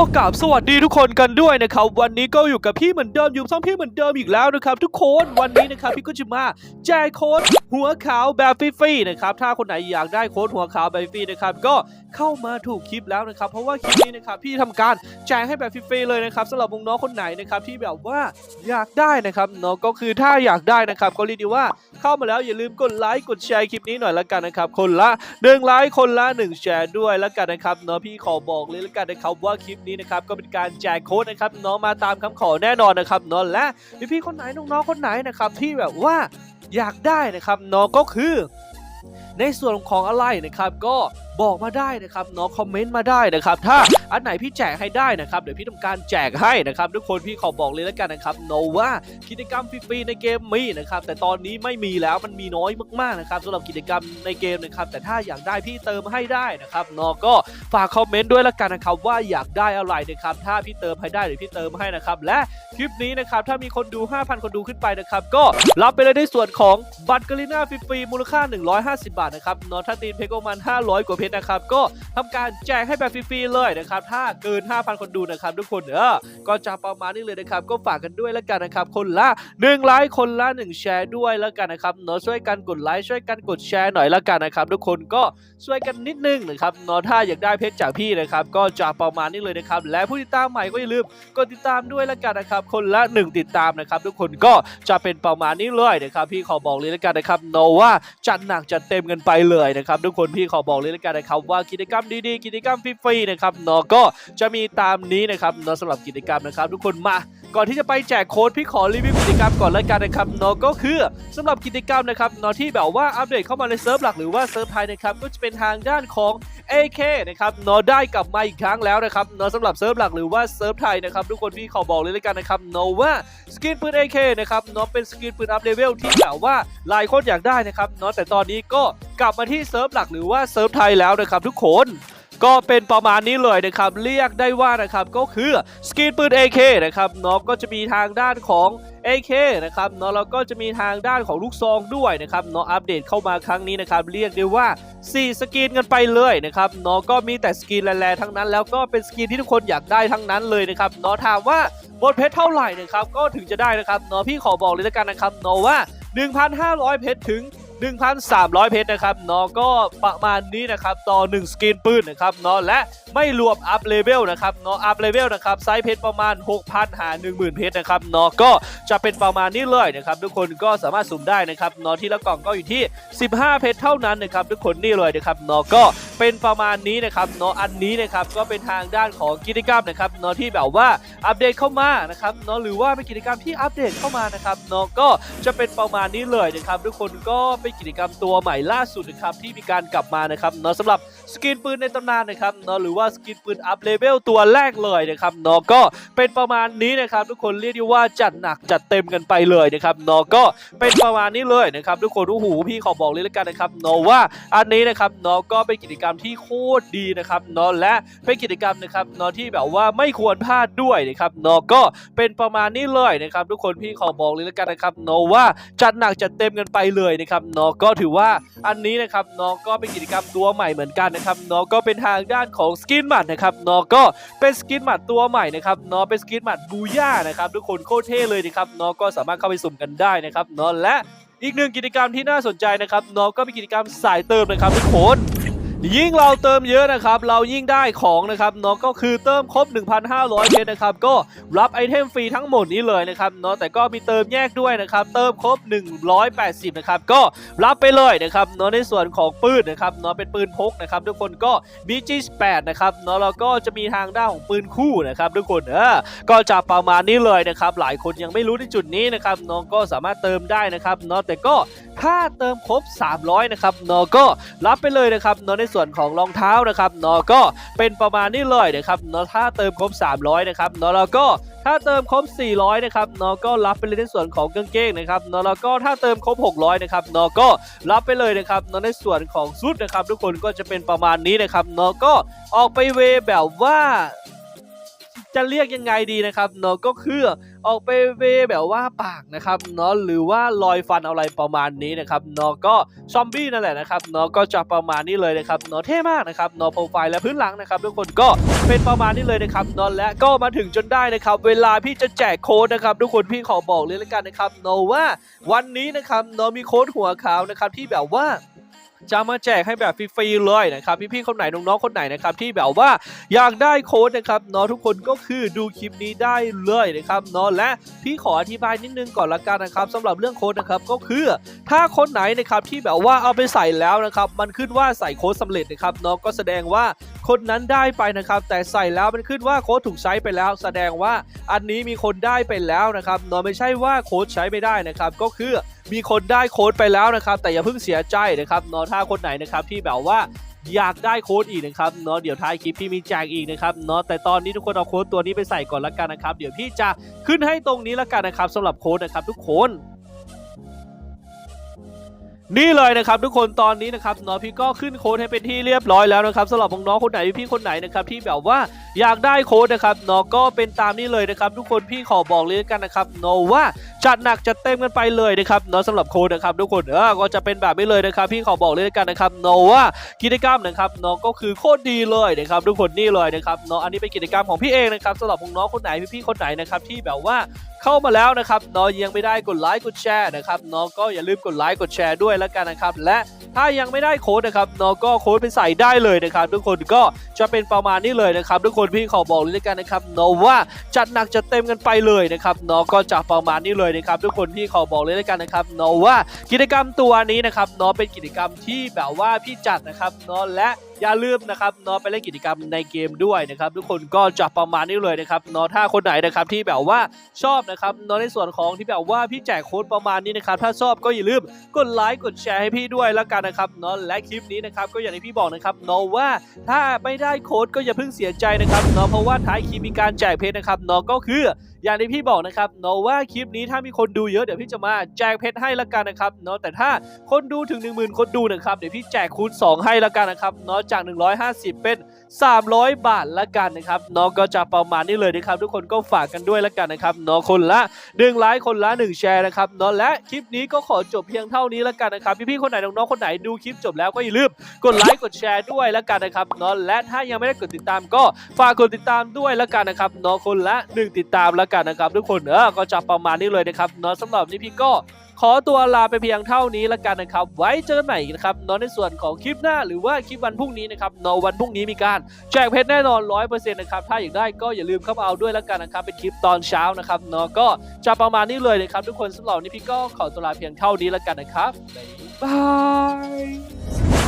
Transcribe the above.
กับสวัสดีทุกคนกันด้วยนะครับ วันนี้ก็อยู่กับพี่เหมือนเดิมอยู่ช่องพี่เหมือนเดิมอีกแล้วนะครับ ทุกคนวันนี้นะครับพี่ก็จะมาแจกโค้ดหัวขาวแบบฟรีๆนะครับถ้าคนไหนอยากได้โค้ดหัวขาวแบบฟรีนะครับก็เข้ามาถูกคลิปแล้วนะครับ เพราะว่าคลิปนี้นะครับพี่ทำการแจกให้แบบฟรีๆเลยนะครับสำหรับน้องคนไหนนะครับที่แบบว่าอยากได้นะครับเนาะก็คือถ้าอยากได้นะครับก็เรียกด้ว่าเข้ามาแล้วอย่าลืมกดไลค์กดแชร์คลิปนี้หน่อยละกันนะครับคนละหนึ่งไลค์คนละหนึ่งแชร์ด้วยล้วกันนะครับเนาะพี่ขอบอกเลยล้วกันนะครับว่าคลิปนี้นะครับก็เป็นการแจกโค้ดนะครับน้องมาตามคำขอแน่นอนนะครับเนาะและพี่ๆคนไหนน้องๆคนไหนนะครับที่แบบว่าอยากได้นะครับน้องก็คือในส่วนของอะไรนะครับก็บอกมาได้นะครับน้องคอมเมนต์มาได้นะครับ ถ้า อันไหนพี่แจกให้ได้นะครับเดี๋ยวพี่ทำการแจกให้นะครับทุกคนพี่ขอบอกเลยแล้วกันนะครับโนว่ากิจกรรมฟรีๆในเกมมีนะครับแต่ตอนนี้ไม่มีแล้วมันมีน้อยมากๆนะครับสำหรับกิจกรรมในเกมนะครับแต่ถ้าอยากได้พี่เติมให้ได้นะครับเนาะก็ฝากคอมเมนต์ด้วยแล้วกันนะครับว่าอยากได้อะไรนะครับถ้าพี่เติมให้ได้เดี๋ยวพี่เติมให้นะครับและคลิปนี้นะครับถ้ามีคนดู 5,000 คนดูขึ้นไปนะครับก็รับไปเลยในส่วนของบัตรกรีน่าฟรีๆมูลค่า 150 บาทนะครับเนาะถ้าตีนเพชรก็ประมัน500 กว่าเพชรนะครับก็ทำการแจกให้แบบฟรีๆเลยนะครับถ้าเกิน 5,000 คนดูนะครับทุกคนเออก็จะประมาณนี้เลยนะครับก็ฝากกันด้วยแล้วกันนะครับคนละ1ไลค์คนละ 1 แชร์ด้วยแล้วกันนะครับเนาะช่วยกันกดไลค์ช่วยกันกดแชร์หน่อยแล้วกันนะครับทุกคนก็ช่วยกันนิดนึงนะครับเนาะถ้าอยากได้เพชรจากพี่นะครับก็จะประมาณนี้เลยนะครับและผู้ติดตามใหม่ก็อย่าลืมกดติดตามด้วยแล้วกันนะครับคนละ 1 ติดตามนะครับทุกคนก็จะเป็นประมาณนี้เลยนะครับพี่ขอบอกเลยแล้วกันนะครับเนาะว่าจัดหนักจัดเต็มกันไปเลยนะครับทุกคนพี่ขอบอกเลยแล้วกันนะครับว่ากิจกรรมดีๆ กิจกรรมฟรีๆนะครับเนาะก็จะมีตามนี้นะครับเนาะสำหรับกิจกรรมนะครับ ทุกคนมาก่อนที่จะไปแจกโค้ดพี่ขอรีวิวกิจกรรมก่อนแล้วกันนะครับเนาะก็คือสำหรับกิจกรรมนะครับเนาะที่แบบว่าอัปเดตเข้ามาในเซิร์ฟหลักหรือว่าเซิร์ฟไทยนะครับก็จะเป็นทางด้านของ AK นะครับเนาะได้กลับมาอีกครั้งแล้วนะครับเนาะสำหรับเซิร์ฟหลักหรือว่าเซิร์ฟไทยนะครับทุกคนพี่ขอบอกเลยแล้วกันนะครับเนาะว่าสกินปืน AK นะครับเนาะเป็นสกินปืนอัพเลเวลที่แบบว่าหลายคนอยากได้นะครับเนาะแต่ตอนนี้ก็กลับมาที่เซิร์ฟหลักหรือว่าเซิร์ฟไทยแล้วนะครับทุกคน ก็เป็นประมาณนี้เลยนะครับเรียกได้ว่านะครับก็คือสกินปืน AK นะครับเนาะก็จะมีทางด้านของ AK นะครับเนาะแล้วก็จะมีทางด้านของลูกซองด้วยนะครับเนาะอัปเดตเข้ามาครั้งนี้นะครับเรียกได้ว่า 4 สกินกันไปเลยนะครับเนาะก็มีแต่สกินแรงๆทั้งนั้น แล้วก็เป็นสกินที่ทุกคนอยากได้ทั้งนั้นเลยนะครับเนาะถามว่าบทเพชรเท่าไหร่นะครับก็ถึงจะได้นะครับเนาะพี่ขอบอกเลยแล้วกันนะครับเนาะว่า 1,500 เพชรถึง 1,300 เพชรนะครับเนาะก็ประมาณนี้นะครับต่อ 1 สกินปืนนะครับเนาะและไม่รวมอัพเลเวลนะครับเนาะอัพเลเวลนะครับไซส์เพชรประมาณ 6,000 หา 10,000 เพชรนะครับเนาะก็จะเป็นประมาณนี้เลยนะครับทุกคนก็สามารถสุ่มได้นะครับเนาะที่ละกล่องก็อยู่ที่ 15 เพชรเท่านั้นนะครับทุกคนนี่เลยนะครับเนาะก็เป็นประมาณนี้นะครับเนาะอันนี้นะครับก็เป็นทางด้านของกิจกรรมนะครับเนาะที่แบบว่าอัปเดตเข้ามานะครับเนาะหรือว่าเป็นกิจกรรมที่อัปเดตเข้ามานะครับเนาะก็จะเป็นประมาณนี้เลยนะครับทุกคนก็เป็นกิจกรรมตัวใหม่ล่าสุดนะครับที่มีการกลับมานะครับเนาะสำหรับสกินปืนในตำนานนะครับเนาะหรือว่าสกินปืนอัพเลเวลตัวแรกเลยนะครับเนาะก็เป็นประมาณนี้นะครับทุกคนเรียกได้ว่าจัดหนักจัดเต็มกันไปเลยนะครับเนาะก็เป็นประมาณนี้เลยนะครับทุกคนโอ้โหพี่ขอบอกเลยแล้วกันนะครับเนาะว่าอันนี้นะครับเนาะก็เป็นกิจกรรมที่โคตรดีนะครับเนาะและเป็นกิจกรรมนะครับเนาะที่แบบว่าไม่ควรพลาดด้วยนะครับเนาะก็เป็นประมาณนี้เลยนะครับทุกคนพี่ขอบอกเลยแล้วกันนะครับเนาะว่าจัดหนักจัดเต็มกันไปเลยนะครับเนาะก็ถือว่าอันนี้นะครับเนาะก็เป็นกิจกรรมตัวใหม่เหมือนกันนะครับเนาะก็เป็นทางด้านของสกินหมัดนะครับเนาะก็เป็นสกินหมัดตัวใหม่นะครับเนาะเป็นสกินหมัดบูย่านะครับทุกคนโคตรเท่เลยนะครับเนาะก็สามารถเข้าไปสุ่มกันได้นะครับเนาะและอีกหนึ่งกิจกรรมที่น่าสนใจนะครับเนาะก็เป็นกิจกรรมสายเติมนะครับทุกคน ยิ่งเราเติมเยอะนะครับ เรายิ่งได้ของนะครับเนาะก็คือเติมครบ 1,500เพชรนะครับ ก็รับไอเทมฟรีทั้งหมดนี้เลยนะครับเนาะแต่ก็มีเติมแยกด้วยนะครับ เติมครบ 180 นะครับ ก็รับไปเลยนะครับเนาะในส่วนของปืนนะครับเนาะเป็นปืนพกนะครับทุกคนก็มี G8 นะครับเนาะแล้วก็จะมีทางด้านของปืนคู่นะครับทุกคนเออก็จะประมาณนี้เลยนะครับ หลายคนยังไม่รู้ในจุดนี้นะครับเนาะก็สามารถเติมได้นะครับเนาะแต่ก็ถ้าเติมครบ 300 นะครับเนาะก็รับไปเลยนะครับเนาะในส่วนของรองเท้านะครับเนาะก็เป็นประมาณนี้เลยนะครับเนาะถ้าเติมครบ 300นะครับเนาะแล้วก็ถ้าเติมครบ 400 นะครับเนาะก็รับไปเลยในส่วนของกางเกงนะครับเนาะแล้วก็ถ้าเติมครบ 600 นะครับเนาะก็รับไปเลยนะครับเนาะในส่วนของชุดนะครับ ทุกคนก็จะเป็นประมาณนี้นะครับเนาะก็ออกไปเวแบบว่า จะเรียกยังไงดีนะครับเนาะก็คือ ออกไปเวแบบว่าปากนะครับเนาะหรือว่าลอยฟันอะไรประมาณนี้นะครับเนาะก็ซอมบี้นั่นแหละนะครับเนาะก็จะประมาณนี้เลยนะครับเนาะเท่มากนะครับเนาะโปรไฟล์และพื้นหลังนะครับทุกคนก็เป็นประมาณนี้เลยนะครับเนาะและก็มาถึงจนได้นะครับ เวลาพี่จะแจกโค้ดนะครับทุกคนพี่ขอบอกเลยแล้วกันนะครับเนาะว่าวันนี้นะครับเนาะมีโค้ดหัวขาวนะครับที่แบบว่า จะมาแจกให้แบบฟรีๆเลยนะครับพี่ๆคนไหนน้องๆคนไหนนะครับที่แบบว่าอยากได้โค้ดนะครับเนาะทุกคนก็คือดูคลิปนี้ได้เลยนะครับเนาะและพี่ขออธิบายนิดนึงก่อนละกันนะครับสำหรับเรื่องโค้ดนะครับก็คือ ถ้าคนไหนนะครับที่แบบว่าเอาไปใส่แล้วนะครับมันขึ้นว่าใส่โค้ดสำเร็จนะครับเนาะก็แสดงว่า คนนั้นได้ไปนะครับ แต่ใส่แล้วมันขึ้นว่าโค้ดถูกใช้ไปแล้ว แสดงว่าอันนี้มีคนได้ไปแล้วนะครับเนาะไม่ใช่ว่าโค้ดใช้ไม่ได้นะครับ ก็คือมีคนได้โค้ดไปแล้วนะครับ แต่อย่าเพิ่งเสียใจนะครับเนาะถ้าคนไหนนะครับที่แบบว่าอยากได้โค้ดอีกนะครับเนาะเดี๋ยวท้ายคลิปพี่มีแจกอีกนะครับเนาะแต่ตอนนี้ทุกคนเอาโค้ดตัวนี้ไปใส่ก่อนละกันนะครับ เดี๋ยวพี่จะขึ้นให้ตรงนี้ละกันนะครับสำหรับโค้ดนะครับทุกคน นี่เลยนะครับทุกคนตอนนี้นะครับน้องพี่ก็ขึ้นโค้ดให้เป็นที่เรียบร้อยแล้วนะครับสำหรับน้องคนไหนพี่คนไหนนะครับที่แบบว่าอยากได้โค้ดนะครับน้องก็เป็นตามนี้เลยนะครับ ทุกคนพี่ขอบอกเลยกันนะครับน้องว่าจัดหนักจัดเต็มกันไปเลยนะครับเนาะสำหรับโค้ดนะครับทุกคนเออก็จะเป็นแบบนี้เลยนะครับพี่ขอบอกเลยกันนะครับเนาะว่ากิจกรรมนะครับเนาะก็คือโคตรดีเลยนะครับทุกคนนี่เลยนะครับเนาะอันนี้เป็นกิจกรรมของพี่เองนะครับสำหรับน้องคนไหนพี่ๆคนไหนนะครับที่แบบว่าเข้ามาแล้วนะครับเนาะยังไม่ได้กดไลค์กดแชร์นะครับเนาะก็อย่าลืมกดไลค์กดแชร์ด้วยแล้วกันนะครับและ ถ้ายังไม่ได้โค้ดนะครับเนาะก็โค้ดไปใส่ได้เลยนะครับ ทุกคนก็จะเป็นประมาณนี้เลยนะครับ ทุกคนพี่ขอบอกเลยแล้วกันนะครับเนาะว่าจัดหนักจัดเต็มกันไปเลยนะครับเนาะก็จะประมาณนี้เลยนะครับ ทุกคนพี่ขอบอกเลยแล้วกันนะครับเนาะว่ากิจกรรมตัวนี้นะครับเนาะเป็นกิจกรรมที่แบบว่าพี่จัดนะครับเนาะและ อย่าลืมนะครับนาะไปเล่นกิจกรรมในเกมด้วยนะครับทุกคนก็จะประมาณนี้เลยนะครับนาะถ้าคนไหนนะครับที่แบบว่าชอบนะครับนาะในส่วนของที่แบบว่าพี่แจกโค้ดประมาณนี้นะครับถ้าชอบก็อย่าลืมกดไลค์กดแชร์ให้พี่ด้วยแล้วกันนะครับนาะและคลิปนี้นะครับก็อย่างที่พี่บอกนะครับนาะว่าถ้าไม่ได้โค้ดก็อย่าเพิ่งเสียใจนะครับนาะเพราะว่าท้ายคลิปมีการแจกเพชรนะครับนาะก็คืออย่างที่พี่บอกนะครับเนาะว่าคลิปนี้ถ้ามีคนดูเยอะเดี๋ยวพี่จะมาแจกเพชรให้ละกันนะครับเนาะแต่ถ้าคนดูถึง 1 0,000 คนดูนะครับเดี๋ยวพี่แจกคูณ 2 ให้ละกันนะครับเนาะจาก 150 เป็น 300 บาทละกันนะครับเนาะก็จะประมาณนี้เลยนะครับทุกคนก็ฝากกันด้วยละกันนะครับเนาะคนละ1ไลค์คนละ 1 แชร์นะครับเนาะและคลิปนี้ก็ขอจบเพียงเท่านี้ละกันนะครับพี่ๆคนไหนน้องๆคนไหนดูคลิปจบแล้วก็อย่าลืมกดไลค์กดแชร์ด้วยล้วกันนะครับเนาะและถ้ายังไม่ได้กดติดตามก็ฝากกดติดตามด้วยล้วกันนะครับเนาะคนละหนึ่งติดตามล้วกันนะครับทุกคนเออก็จะประมาณนี้เลยนะครับเนาะสำหรับนี้พี่ก็ ขอตัวลาไปเพียงเท่านี้แล้วกันนะครับ ไว้เจอกันใหม่นะครับนอนในส่วนของคลิปหน้าหรือว่าคลิปวันพรุ่งนี้นะครับเนาะวันพรุ่งนี้มีการแจกเพชรแน่นอน100%นะครับถ้าอยากได้ก็อย่าลืมเข้ามาเอาด้วยแล้วกันนะครับเป็นคลิปตอนเช้านะครับเนาะก็จะประมาณนี้เลยนะครับทุกคนสำหรับนี้พี่ก็ขอตัวลาเพียงเท่านี้แล้วกันนะครับบ๊ายบาย